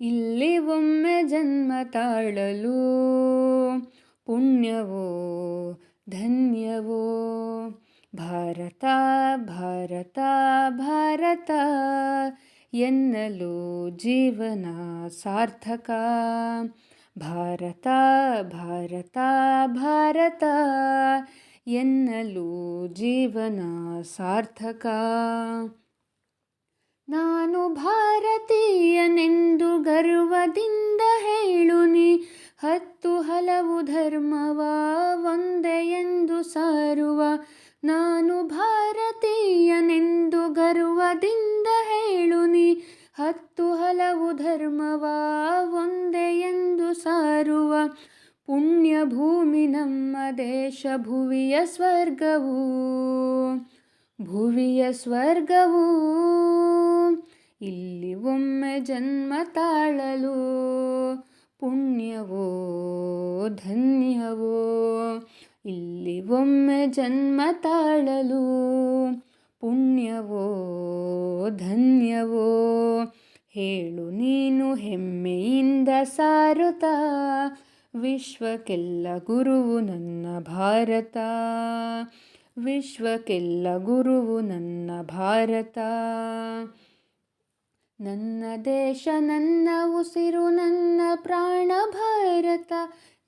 ಇಲ್ಲಿ ಒಮ್ಮೆ ಜನ್ಮ ತಾಳಲು. ಪುಣ್ಯವೋ, ಧನ್ಯವೋ. ಭಾರತ ಭಾರತ ಭಾರತ. ಎನ್ನಲು ಜೀವನ ಸಾರ್ಥಕ. ಭಾರತ ಭಾರತ ಭಾರತ. ಎನ್ನಲು ಜೀವನ ಸಾರ್ಥಕ. ನಾನು ಭಾರತೀಯನೆಂದು ಗರ್ವದಿಂದ ಹೇಳುನಿ ಹತ್ತು ಹಲವು ಧರ್ಮವ ಒಂದೇ ಎಂದು ಸಾರುವ. ನಾನು ಭಾರತೀಯನೆಂದು ಗರ್ವದಿಂದ ಹೇಳುನಿ ಹತ್ತು ಹಲವು ಧರ್ಮವ ಒಂದೇ ಎಂದು ಸಾರುವ. ಪುಣ್ಯ ಭೂಮಿ ನಮ್ಮ ದೇಶ, ಭುವಿಯ ಸ್ವರ್ಗವು. ಭುವಿಯ ಸ್ವರ್ಗವು. ಇಲ್ಲಿ ಒಮ್ಮೆ ಜನ್ಮ ತಾಳಲು. ಪುಣ್ಯವೋ, ಧನ್ಯವೋ, ಇಲ್ಲಿ ಒಮ್ಮೆ ಜನ್ಮ ತಾಳಲು. ಪುಣ್ಯವೋ, ಧನ್ಯವೋ, ಹೇಳು ನೀನು ಹೆಮ್ಮೆಯಿಂದ ಸಾರುತ್ತ. ವಿಶ್ವಕ್ಕೆಲ್ಲ ಗುರುವು ನನ್ನ ಭಾರತ. ವಿಶ್ವಕ್ಕೆಲ್ಲ ಗುರುವು ನನ್ನ ಭಾರತ. ನನ್ನ ದೇಶ ನನ್ನ ಉಸಿರು ನನ್ನ ಪ್ರಾಣ ಭಾರತ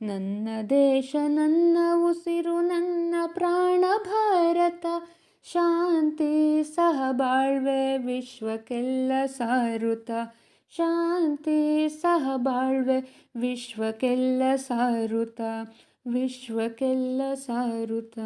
ನನ್ನ ದೇಶ ನನ್ನ ಉಸಿರು ನನ್ನ ಪ್ರಾಣ ಭಾರತ ಶಾಂತಿ ಸಹಬಾಳ್ವೆ ವಿಶ್ವಕ್ಕೆಲ್ಲ ಸಾರುತ್ತ ಶಾಂತಿ ಸಹಬಾಳ್ವೆ ವಿಶ್ವಕ್ಕೆಲ್ಲ ಸಾರುತ್ತ ವಿಶ್ವಕ್ಕೆಲ್ಲ ಸಾರುತ್ತ